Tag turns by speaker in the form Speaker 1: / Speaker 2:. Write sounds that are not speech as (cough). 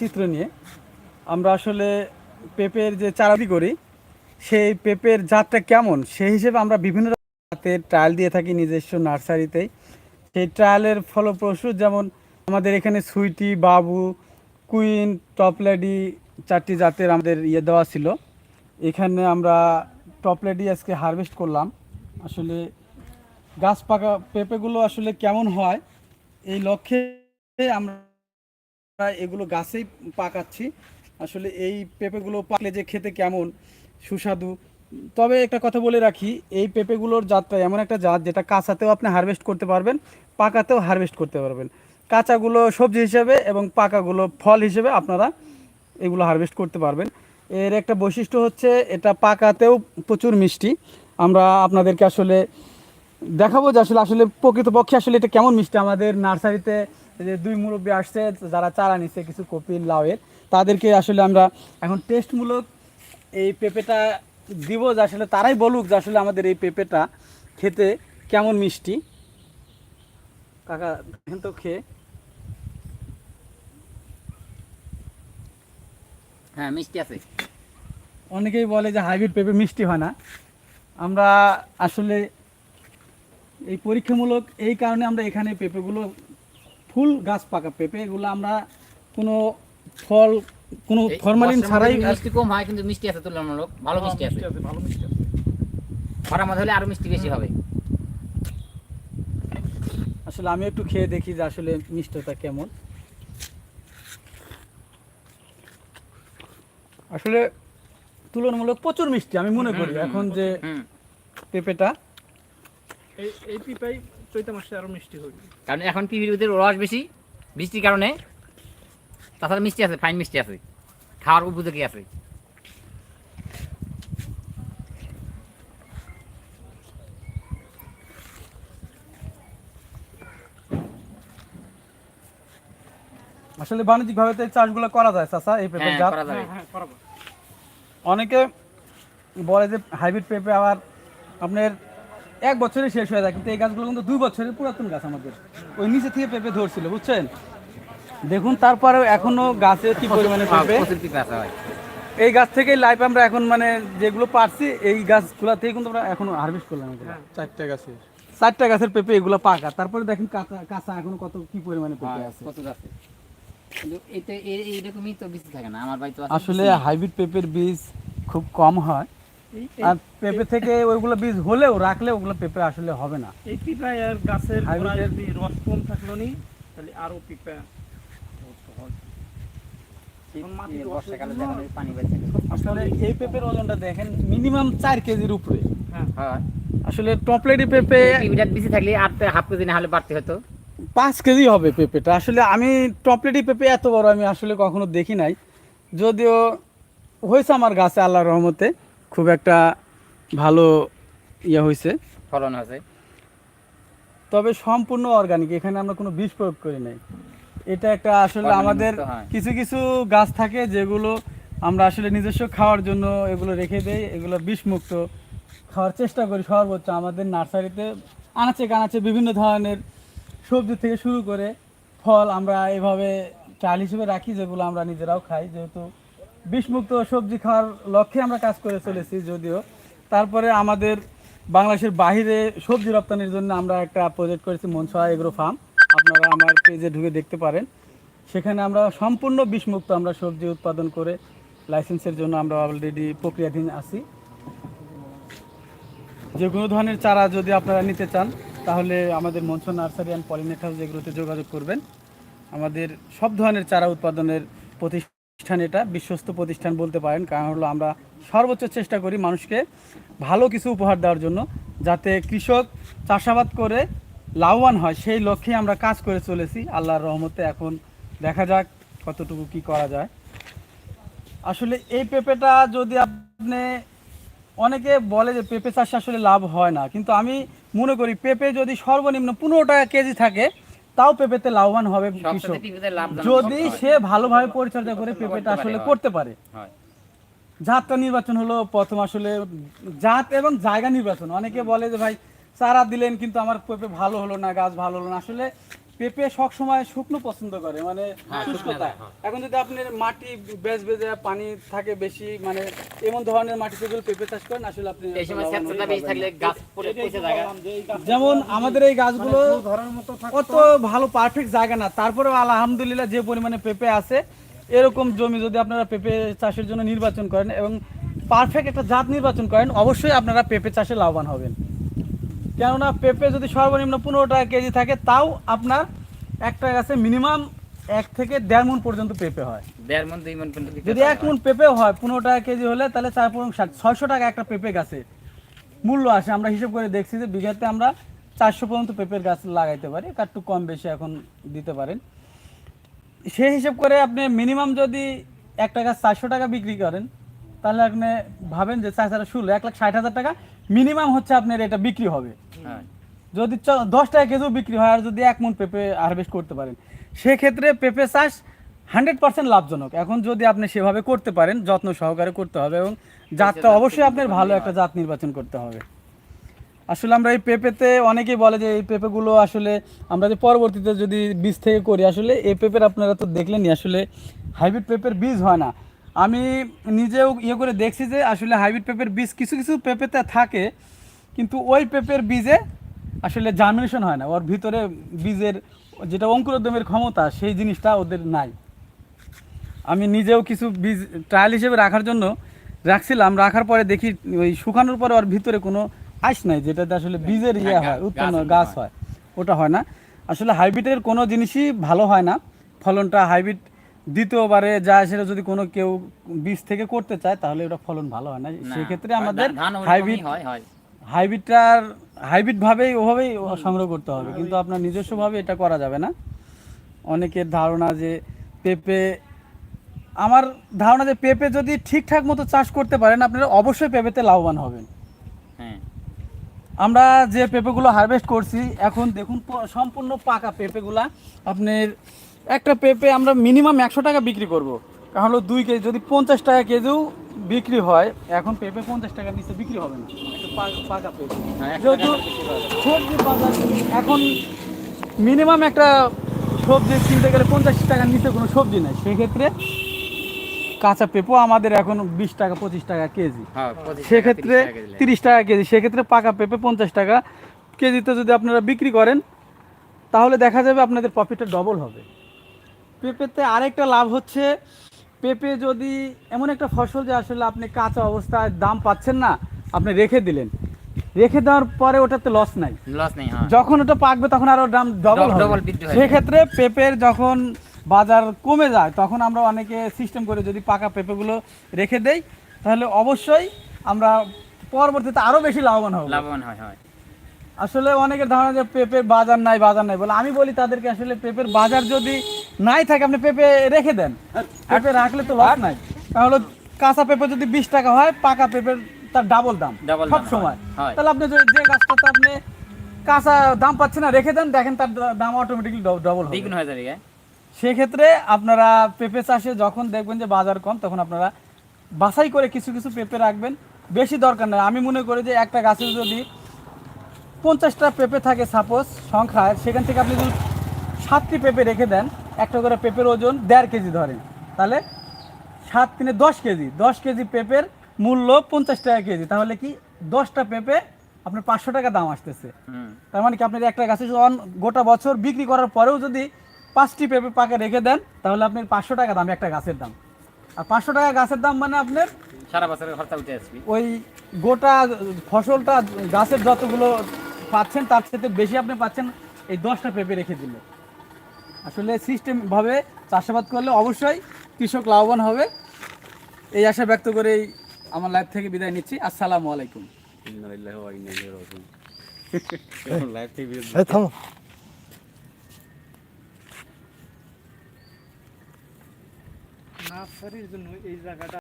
Speaker 1: চিত্র নিয়ে আমরা আসলে পেঁপের যে চারাদি করি, সেই পেঁপের জাতটা কেমন? সেই হিসেবে আমরা বিভিন্ন জাতের ট্রায়াল দিয়ে থাকি নিজস্ব নার্সারিতেই। সেই ট্রায়ালের ফলপ্রসূ যেমন আমাদের এখানে সুইটি, বাবু, কুইন, টপলেডি চারটি জাতের আমাদের ইয়ে দেওয়া ছিল। এখানে আমরা টপলেডি আজকে হারভেস্ট করলাম। আসলে গাছ পাকা পেঁপেগুলো আসলে কেমন হয় এই লক্ষ্যে আমরা আমরা এগুলো গাছেই পাকাচ্ছি। আসলে এই পেঁপেগুলো পাকলে যে খেতে কেমন, সুস্বাদু। তবে একটা কথা বলে রাখি, এই পেঁপেগুলোর জাতটা এমন একটা জাত যেটা কাঁচাতেও আপনি হারভেস্ট করতে পারবেন, পাকাতেও হারভেস্ট করতে পারবেন। কাঁচাগুলো সবজি হিসেবে এবং পাকাগুলো ফল হিসেবে আপনারা এগুলো হারভেস্ট করতে পারবেন। এর একটা বৈশিষ্ট্য হচ্ছে, এটা পাকাতেও প্রচুর মিষ্টি। আমরা আপনাদেরকে আসলে দেখাবো যে আসলে আসলে প্রকৃতপক্ষে আসলে এটা কেমন মিষ্টি। আমাদের নার্সারিতে যে দুই মুরব্বী আসছে যারা চারা নিচ্ছে কিছু কপি লাউয়ের তাদেরকে আসলে আমরা এখন টেস্টমূলক এই পেঁপেটা দিব যে আসলে তারাই বলুক যে আসলে আমাদের এই পেঁপেটা খেতে কেমন মিষ্টি। কাকা দেখেন তো খেয়ে।
Speaker 2: হ্যাঁ মিষ্টি আছে।
Speaker 1: অনেকেই বলে যে হাইব্রিড পেঁপে মিষ্টি হয় না। আমরা আসলে এই পরীক্ষামূলক এই কারণে আমরা এখানে পেঁপেগুলো ফুল গাছ পাকা পেঁপে এগুলো আমরা কোনো ফল কোনো ফরমালিন ছাড়াই
Speaker 2: মিষ্টি কম হয় কিন্তু মিষ্টি আছে তুলনামূলক। ভালো মিষ্টি আছে।
Speaker 3: ভালো মিষ্টি আছে
Speaker 2: খরা হলে আরও মিষ্টি বেশি হবে।
Speaker 1: আসলে আমি একটু খেয়ে দেখি যে আসলে মিষ্টতা কেমন। আসলে তুলনামূলক প্রচুর মিষ্টি আমি মনে করি এখন যে পেঁপেটা।
Speaker 3: এই এই পিপাই চৈতে মাসে আরও মিষ্টি হবে
Speaker 2: কারণ এখন পিভির ভিতরে রস বেশি বৃষ্টির কারণে। তাছাড়া মিষ্টি আছে ফাইন মিষ্টি আছে। খাওয়ার উপযোগী আছে।
Speaker 1: আসলে বাণিজ্যিকভাবে তো এই চাষগুলো করা যায় চাষা এই পেঁপের
Speaker 2: হ্যাঁ
Speaker 1: জাত?
Speaker 2: করা যাবে
Speaker 3: হ্যাঁ হ্যাঁ করাবো
Speaker 1: অনেকে বলে যে হাইব্রিড পেঁপে আবার আপনার এক বছরে শেষ হয়ে যায় কিন্তু এই গাছগুলো কিন্তু দুই বছরের পুরাতন গাছ আমাদের। ওই নিচে থেকে পেঁপে ধরছিল বুঝছেন? দেখুন তারপরে এখনও গাছে কি পরিমাণে
Speaker 2: হয়
Speaker 1: এই গাছ থেকে লাইফ আমরা এখন মানে যেগুলো পারছি এই গাছগুলো থেকে কিন্তু আমরা এখনও হারভেস্ট করলাম এগুলো।
Speaker 3: চারটা গাছে।
Speaker 1: চারটা গাছের পেঁপে এগুলো পাকা তারপরে দেখেন কাঁচা কাঁচা এখনও কত কি পরিমাণে পেঁপে আছে।
Speaker 2: কত গাছে? এতে এ- এইরকমই থাকে না আমার বাড়ি তো আছে
Speaker 1: আসলে হাইব্রিড পেঁপের বীজ খুব কম হয়। আর পেঁপে থেকে ওইগুলো বীজ হলেও রাখলে ওগুলো পেঁপে আসলে হবে না।
Speaker 3: এই আর গাছের গোড়ায় যদি রস কম থাকল নি তাহলে আরও পিপা এখন মাটির
Speaker 2: এই
Speaker 3: রসের
Speaker 2: বর্ষাকালে
Speaker 3: জন্য-
Speaker 2: দেখা যায় পানি বেঁচে
Speaker 1: আসলে এই পেঁপের ওজনটা দেখেন মিনিমাম চার কেজির উপরে।
Speaker 3: হ্যাঁ।
Speaker 1: আসলে টপলেটি পেঁপে
Speaker 2: বেশি থাকলে আট হাফ কেজি না হলে বাড়তে হতো।
Speaker 1: পাঁচ কেজি হবে পেঁপেটা। আসলে আমি টপলেটি পেঁপে এত বড় আমি আসলে কখনো দেখি নাই। যদিও হয়েছে আমার গাছে আল্লাহর রহমতে। খুব একটা ভালো ইয়ে হয়েছে
Speaker 2: ফলন হয়েছে
Speaker 1: তবে সম্পূর্ণ অর্গানিক এখানে আমরা কোনো বিষ প্রয়োগ করি নাই। এটা একটা আসলে আমাদের কিছু কিছু গাছ থাকে যেগুলো আমরা আসলে নিজস্ব খাওয়ার জন্য এগুলো রেখে দেই এগুলো বিষমুক্ত খাওয়ার চেষ্টা করি সর্বোচ্চ। আমাদের নার্সারিতে আনাচে কানাচে বিভিন্ন ধরনের সবজি থেকে শুরু করে ফল আমরা এভাবে চাল হিসেবে রাখি যেগুলো আমরা নিজেরাও খাই যেহেতু বিষমুক্ত সবজি খাওয়ার লক্ষ্যে আমরা কাজ করে চলেছি যদিও। তারপরে আমাদের বাংলাদেশের বাইরে সবজি রপ্তানির জন্য আমরা একটা প্রজেক্ট করেছি মনসা এগ্রো ফার্ম। আপনারা আমার পেজে ঢুকে দেখতে পারেন। সেখানে আমরা সম্পূর্ণ বিষমুক্ত আমরা সবজি উৎপাদন করে লাইসেন্সের জন্য আমরা অলরেডি প্রক্রিয়াধীন আছি। যে কোনো ধরনের চারা যদি আপনারা নিতে চান, তাহলে আমাদের Manasa nursery and polynet house এগুলোতে যোগাযোগ করবেন, আমাদের সব ধরনের চারা উৎপাদনের প্রতিষ্ঠান এটা, বিশ্বস্ত প্রতিষ্ঠান বলতে পারেন। কারণ হলো আমরা সর্বোচ্চ চেষ্টা করি মানুষকে ভালো কিছু উপহার দেওয়ার জন্য, যাতে কৃষক চাষাবাদ করে লাভবান হয়। সেই লক্ষ্যে আমরা কাজ করে চলেছি। আল্লাহর রহমতে এখন দেখা যাক কতটুকু কি করা যায়। আসলে এই পেঁপেটা যদি আপনি, অনেকে বলে যে পেঁপে চাষে আসলে লাভ হয় না। কিন্তু আমি মনে করি পেঁপে যদি সর্বনিম্ন পনেরো টাকা কেজি থাকে তাও পেপেতে লাভবান হবে কৃষক। যদি সে ভালোভাবে পরিচর্যা করে পেঁপেটা আসলে করতে পারে। জাতটা নির্বাচন হলো প্রথম আসলে জাত এবং জায়গা নির্বাচন। অনেকে বলে যে ভাই চারা দিলেন কিন্তু আমার পেঁপে ভালো হলো না গাছ ভালো হলো না। আসলে পেঁপে সব সময় শুকনো পছন্দ করে মানে
Speaker 2: হ্যাঁ,
Speaker 1: শুষ্কতা। এখন যদি আপনার মাটি বেজ বেজে পানি থাকে বেশি মানে এমন ধরনের মাটিতে যদি পেঁপে চাষ করেন আসলে আপনি
Speaker 2: এই সময়
Speaker 1: লাভবান
Speaker 2: স্যাঁতসেঁতা
Speaker 1: হতে
Speaker 2: বেশি
Speaker 1: পারবেন
Speaker 2: থাকলে
Speaker 1: না।
Speaker 2: গাছ পড়ে পচে যায়
Speaker 1: যেমন আমাদের এই গাছগুলো
Speaker 3: ধরার মতো
Speaker 1: অত ভালো পারফেক্ট জায়গা না। তারপরে আলহামদুলিল্লাহ যে পরিমাণে পেঁপে আছে এরকম জমি যদি আপনারা পেঁপে চাষের জন্য নির্বাচন করেন এবং পারফেক্ট একটা জাত নির্বাচন করেন অবশ্যই আপনারা পেঁপে চাষে লাভবান হবেন। কেননা পেঁপে যদি সর্বনিম্ন পনেরো টাকা কেজি থাকে তাও আপনার একটা গাছে মিনিমাম এক থেকে দেড় মন পর্যন্ত পেঁপে হয়।
Speaker 2: দেড় মন দুই মন পর্যন্ত
Speaker 1: যদি এক মন পেঁপেও হয় পনেরো টাকা কেজি হলে তাহলে চার পনেরো ষাট ছয়শো টাকা একটা পেঁপে গাছে মূল্য আসে। আমরা হিসেব করে দেখছি যে বিঘাতে আমরা চারশো পর্যন্ত পেঁপের গাছ লাগাইতে পারি তার একটু কম বেশি এখন দিতে পারেন। সেই হিসেব করে আপনি মিনিমাম যদি একটা গাছ চারশো টাকা বিক্রি করেন তাহলে আপনি ভাবেন যে চার হাজার ষোলো এক লাখ ষাট হাজার টাকা মিনিমাম হচ্ছে আপনার এটা বিক্রি হবে। যদি চ- দশ টাকা কেজিও বিক্রি হয় আর যদি এক মন পেঁপে হারভেস্ট করতে পারেন, সেক্ষেত্রে পেঁপে চাষ হান্ড্রেড পার্সেন্ট লাভজনক। এখন যদি আপনি সেভাবে করতে পারেন, যত্ন সহকারে করতে হবে এবং জাতটা অবশ্যই আপনার ভালো একটা জাত নির্বাচন করতে হবে। আসলে আমরা এই পেঁপেতে অনেকেই বলে যে এই পেঁপেগুলো আসলে আমরা যে পরবর্তীতে যদি বীজ থেকে করি, আসলে এই পেঁপের আপনারা তো দেখলেনই, আসলে হাইব্রিড পেঁপের বীজ হয় না। আমি নিজেও ইয়ে করে দেখছি যে আসলে হাইব্রিড পেঁপের বীজ কিছু কিছু পেঁপেতে থাকে কিন্তু ওই পেঁপের বীজে আসলে জার্মিনেশন হয় না। ওর ভিতরে বীজের যেটা অঙ্কুরোদ্যমের ক্ষমতা সেই জিনিসটা ওদের নাই। আমি নিজেও কিছু বীজ ট্রায়াল হিসেবে রাখার জন্য রাখছিলাম। রাখার পরে দেখি ওই শুকানোর পরে ওর ভিতরে কোনো আইস নাই যেটাতে আসলে বীজের ইয়ে
Speaker 2: হ্যাঁ,
Speaker 1: হয় উৎপন্ন
Speaker 2: গাছ হয়।
Speaker 1: হয়। ওটা হয় না। আসলে হাইব্রিডের কোনো জিনিসই ভালো হয় না। ফলনটা হাইব্রিড দ্বিতীয়বারে যা সেটা যদি কোনো কেউ বীজ থেকে করতে চায় তাহলে ওটা ফলন ভালো হয় না। সেক্ষেত্রে আমাদের হাইব্রিড
Speaker 2: হয় হয়।
Speaker 1: হাইব্রিডটার হাইব্রিড ভাবেই ওভাবেই সংগ্রহ করতে হবে। কিন্তু আপনার নিজস্বভাবে এটা করা যাবে না। অনেকের ধারণা যে পেঁপে আমার ধারণা যে পেঁপে যদি ঠিকঠাক মতো চাষ করতে পারেন আপনারা অবশ্যই পেঁপেতে লাভবান হবেন।
Speaker 2: হ্যাঁ।
Speaker 1: আমরা যে পেঁপেগুলো হারভেস্ট করছি এখন দেখুন সম্পূর্ণ পাকা পেঁপেগুলা। আপনার একটা পেঁপে আমরা মিনিমাম একশো টাকা বিক্রি করব। কারণ হলো দুই কেজি যদি পঞ্চাশ টাকা কেজিও বিক্রি হয় এখন পেঁপে পঞ্চাশ টাকার নিচে বিক্রি হবে না। একটা পাকা পেঁপে।
Speaker 2: হ্যাঁ,
Speaker 1: যেহেতু। সবজি বাজার এখন মিনিমাম একটা সবজি কিনতে গেলে পঞ্চাশ টাকার নিচে কোনো সবজি নেই। সেক্ষেত্রে কাঁচা পেঁপো আমাদের এখন বিশ টাকা পঁচিশ টাকা কেজি।
Speaker 2: হ্যাঁ, 25 টাকা,
Speaker 1: সেক্ষেত্রে
Speaker 2: 30 টাকা কেজি। লাগে।
Speaker 1: তিরিশ টাকা কেজি। সেক্ষেত্রে পাকা পেঁপে পঞ্চাশ টাকা। কেজিতে যদি আপনারা বিক্রি করেন তাহলে দেখা যাবে আপনাদের প্রফিটটা ডবল হবে। পেঁপেতে আরেকটা লাভ হচ্ছে পেঁপে যদি এমন একটা ফসল যে আসলে আপনি কাঁচা অবস্থায় দাম পাচ্ছেন না আপনি রেখে দিলেন। রেখে দেওয়ার পরে ওটাতে লস নাই।
Speaker 2: লস নেই হ্যাঁ।
Speaker 1: যখন ওটা পাকবে তখন আরও দাম ডবল
Speaker 2: হয়ে
Speaker 1: সেক্ষেত্রে পেঁপের যখন বাজার কমে যায় তখন আমরা অনেকে সিস্টেম করে যদি পাকা পেঁপেগুলো রেখে দেই তাহলে অবশ্যই আমরা পরবর্তীতে আরও বেশি লাভবান হব।
Speaker 2: লাভবান হয় হয়।
Speaker 1: আসলে অনেকের ধারণা যে পেঁপের বাজার নাই বাজার নাই বলে। আমি বলি তাদেরকে আসলে পেঁপের বাজার যদি নাই থাকে আপনি পেঁপে রেখে দেন। পেঁপে রাখলে তো লাভ নাই। তাহলে কাঁচা পেঁপে যদি বিশ টাকা হয় পাকা পেঁপের তার ডাবল দাম সব সময়
Speaker 2: হয়, হয়।
Speaker 1: তাহলে আপনি যে যে গাছটাতে আপনি কাঁচা দাম পাচ্ছেন না রেখে দেন দেখেন তার দাম অটোমেটিকলি ডবল হবে।
Speaker 2: দ্বিগুণ হয়ে যাবে
Speaker 1: সেক্ষেত্রে আপনারা পেঁপে চাষে যখন দেখবেন যে বাজার কম তখন আপনারা বাছাই করে কিছু কিছু পেঁপে রাখবেন। বেশি দরকার নেই। আমি মনে করি যে একটা গাছের যদি পঞ্চাশটা পেঁপে থাকে সাপোজ সংখ্যায় সেখান থেকে আপনি যদি সাতটি পেঁপে রেখে দেন একটা করে পেঁপের ওজন দেড় কেজি ধরেন তাহলে সাত তিনে দশ কেজি। দশ কেজি পেঁপের মূল্য পঞ্চাশ টাকা কেজি। তাহলে কি দশটা পেঁপে আপনার পাঁচশো টাকা দাম আসতেছে। তার মানে কি আপনি একটা গাছে অন- গোটা বছর বিক্রি করার পরেও যদি পাঁচটি পেঁপে পাকে রেখে দেন তাহলে আপনি পাঁচশো টাকা দাম একটা গাছের দাম। আর পাঁচশো টাকা গাছের দাম মানে আপনার
Speaker 2: সারা বছরের খরচা উঠে আসবি।
Speaker 1: ওই গোটা ফসলটা গাছের যতগুলো পাচ্ছেন তার সাথে বেশি আপনি পাচ্ছেন এই দশটা পেঁপে রেখে দিলে। আসলে সিস্টেমভাবে চাষাবাদ করলে অবশ্যই কৃষক লাভবান হবে। এই আশা ব্যক্ত করেই আমার লাইফ থেকে বিদায় নিচ্ছি। আসসালামু আলাইকুম। (laughs)
Speaker 3: নার্সারির জন্য এই জায়গাটা